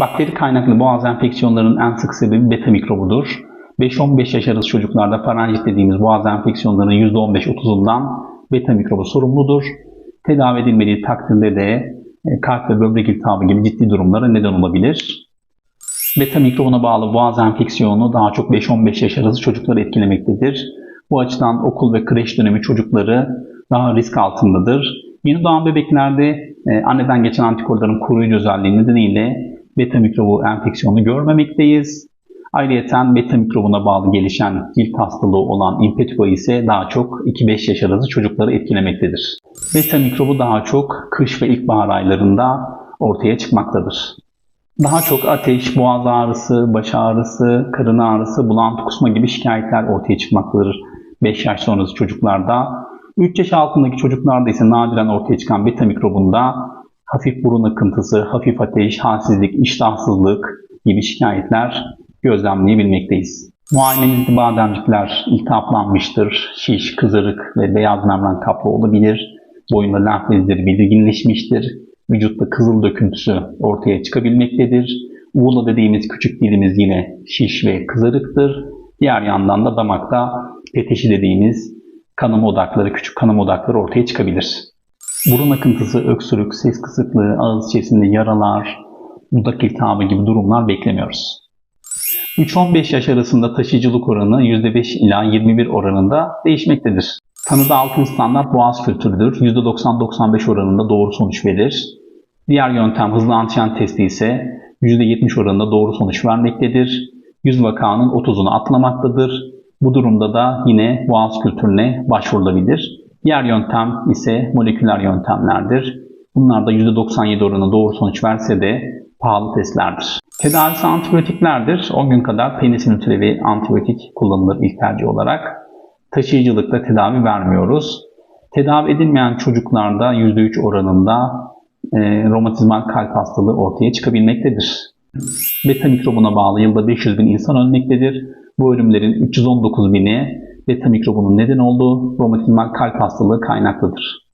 Bakteri kaynaklı boğaz enfeksiyonlarının en sık sebebi beta mikrobudur. 5-15 yaş arası çocuklarda faranjit dediğimiz boğaz enfeksiyonlarının %15-30'undan beta mikrobu sorumludur. Tedavi edilmediği takdirde de e, kalp ve böbrek iltihabı gibi ciddi durumlara neden olabilir. Beta mikrobuna bağlı boğaz enfeksiyonu daha çok 5-15 yaş arası çocukları etkilemektedir. Bu açıdan okul ve kreş dönemi çocukları daha risk altındadır. Yeni doğan bebeklerde e, anneden geçen antikorların koruyucu özelliği nedeniyle beta mikrobu enfeksiyonu görmemekteyiz. Ayrıca beta mikrobuna bağlı gelişen cilt hastalığı olan impetigo ise daha çok 2-5 yaş arası çocukları etkilemektedir. Beta mikrobu daha çok kış ve ilkbahar aylarında ortaya çıkmaktadır. Daha çok ateş, boğaz ağrısı, baş ağrısı, karın ağrısı, bulantı kusma gibi şikayetler ortaya çıkmaktadır 5 yaş sonrası çocuklarda. 3 yaş altındaki çocuklarda ise nadiren ortaya çıkan beta mikrobunda hafif burun akıntısı, hafif ateş, halsizlik, iştahsızlık gibi şikayetler gözlemleyebilmekteyiz. Muayenemizde bademcikler iltihaplanmıştır, şiş, kızarık ve beyaz membran kaplı olabilir. Boyunda lenf bezleri belirginleşmiştir. Vücutta kızıl döküntüsü ortaya çıkabilmektedir. Uğula dediğimiz küçük dilimiz yine şiş ve kızarıktır. Diğer yandan da damakta peteşi dediğimiz kanama odakları, küçük kanama odakları ortaya çıkabilir. Burun akıntısı, öksürük, ses kısıklığı, ağız içerisinde yaralar, dudak iltihabı gibi durumlar beklemiyoruz. 3-15 yaş arasında taşıyıcılık oranı %5 ila 21 oranında değişmektedir. Tanıda altın standart boğaz kültürüdür. %90-95 oranında doğru sonuç verir. Diğer yöntem hızlı antijen testi ise %70 oranında doğru sonuç vermektedir. 100 vakanın 30'unu atlamaktadır. Bu durumda da yine boğaz kültürüne başvurulabilir. Diğer yöntem ise moleküler yöntemlerdir. Bunlar da %97 oranında doğru sonuç verse de pahalı testlerdir. Tedavisi antibiyotiklerdir. 10 gün kadar penisilin türevi antibiyotik kullanılır ilk tercih olarak. Taşıyıcılıkta tedavi vermiyoruz. Tedavi edilmeyen çocuklarda %3 oranında e, romatizmal kalp hastalığı ortaya çıkabilmektedir. Beta mikrobuna bağlı yılda 500 bin insan ölmektedir. Bu ölümlerin 319 bini beta mikrobunun neden olduğu romatizmal kalp hastalığı kaynaklıdır.